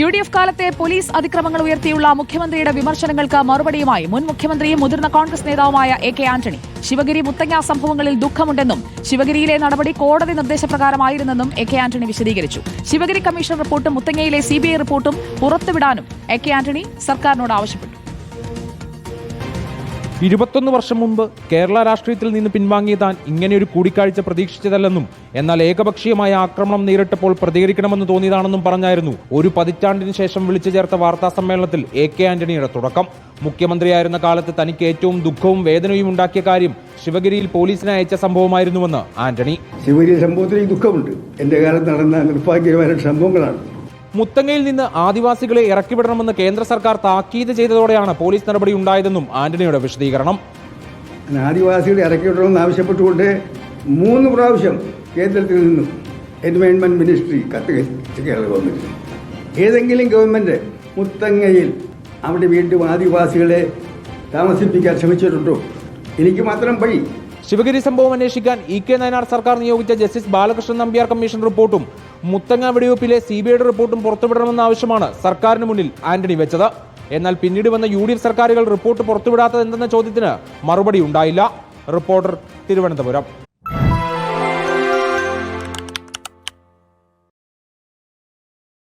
U D F കാലത്തെ police അതിക്രമങ്ങൾ ഉയർത്തിയുള്ള മുഖ്യമന്ത്രിയുടെ വിമർശനങ്ങൾക്ക് മറുപടിയുമായി മുൻ മുഖ്യമന്ത്രിയും മുതിർന്ന കോൺഗ്രസ് നേതാവുമായ എ കെ ആന്റണി. ശിവഗിരി മുത്തങ്ങ സംഭവങ്ങളിൽ ദുഃഖമുണ്ടെന്നും ശിവഗിരിയിലെ നടപടി കോടതി നിർദ്ദേശപ്രകാരമായിരുന്നെന്നും എ കെ ആന്റണി വിശദീകരിച്ചു. ശിവഗിരി കമ്മീഷൻ റിപ്പോർട്ടും മുത്തങ്ങയിലെ സി റിപ്പോർട്ടും പുറത്തുവിടാനും എ കെ ആന്റണി സർക്കാരിനോട് ആവശ്യപ്പെട്ടു. ഇരുപത്തൊന്ന് വർഷം മുമ്പ് കേരള രാഷ്ട്രീയത്തിൽ നിന്ന് പിൻവാങ്ങിയ താൻ ഇങ്ങനെയൊരു കൂടിക്കാഴ്ച പ്രതീക്ഷിച്ചതല്ലെന്നും എന്നാൽ ഏകപക്ഷീയമായ ആക്രമണം നേരിട്ടപ്പോൾ പ്രതികരിക്കണമെന്ന് തോന്നിയതാണെന്നും പറഞ്ഞായിരുന്നു. ഒരു പതിറ്റാണ്ടിന് ശേഷം വിളിച്ചു ചേർത്ത വാർത്താ സമ്മേളനത്തിൽ എ കെ ആന്റണിയുടെ തുടക്കം. മുഖ്യമന്ത്രിയായിരുന്ന കാലത്ത് തനിക്ക് ഏറ്റവും ദുഃഖവും വേദനയും ഉണ്ടാക്കിയ കാര്യം ശിവഗിരിയിൽ പോലീസിനെ അയച്ച സംഭവമായിരുന്നുവെന്ന് ആന്റണി. ശിവഗിരി സംഭവത്തിൽ ദുഃഖമുണ്ട്. എന്റെ കാലത്ത് നടന്ന നിർഭാഗ്യകരമായ സംഭവങ്ങളാണ്. മുത്തങ്ങയിൽ നിന്ന് ആദിവാസികളെ ഇറക്കിവിടണമെന്ന് കേന്ദ്ര സർക്കാർ താക്കീത് ചെയ്തതോടെയാണ് പോലീസ് നടപടി ഉണ്ടായതെന്നും ആന്റണിയുടെ വിശദീകരണം. ആദിവാസികളെ ഇറക്കിവിടണമെന്ന് ആവശ്യപ്പെട്ടുകൊണ്ട് മൂന്ന് പ്രാവശ്യം കേന്ദ്രത്തിൽ നിന്നും എൻവയോൺമെന്റ് മിനിസ്ട്രി കത്ത് കേരള ഗവൺമെന്റ്. ഏതെങ്കിലും ഗവൺമെന്റ് മുത്തങ്ങയിൽ അവിടെ വീണ്ടും ആദിവാസികളെ താമസിപ്പിക്കാൻ ശ്രമിച്ചിട്ടുണ്ടോ? എനിക്ക് മാത്രം വഴി ശിവഗിരി സംഭവം അന്വേഷിക്കാൻ ഇ കെ നയനാർ സർക്കാർ നിയോഗിച്ച ജസ്റ്റിസ് ബാലകൃഷ്ണൻ നമ്പ്യാർ കമ്മീഷൻ റിപ്പോർട്ടും മുത്തങ്ങ വെടിവെപ്പിലെ സി ബി ഐയുടെ റിപ്പോർട്ടും പുറത്തുവിടണമെന്ന ആവശ്യമാണ് സർക്കാരിന് മുന്നിൽ ആന്റണി വെച്ചത്. എന്നാൽ പിന്നീട് വന്ന യു ഡി എഫ് സർക്കാരുകൾ റിപ്പോർട്ട് പുറത്തുവിടാത്തത് എന്തെന്ന ചോദ്യത്തിന് മറുപടി ഉണ്ടായില്ല. റിപ്പോർട്ടർ തിരുവനന്തപുരം.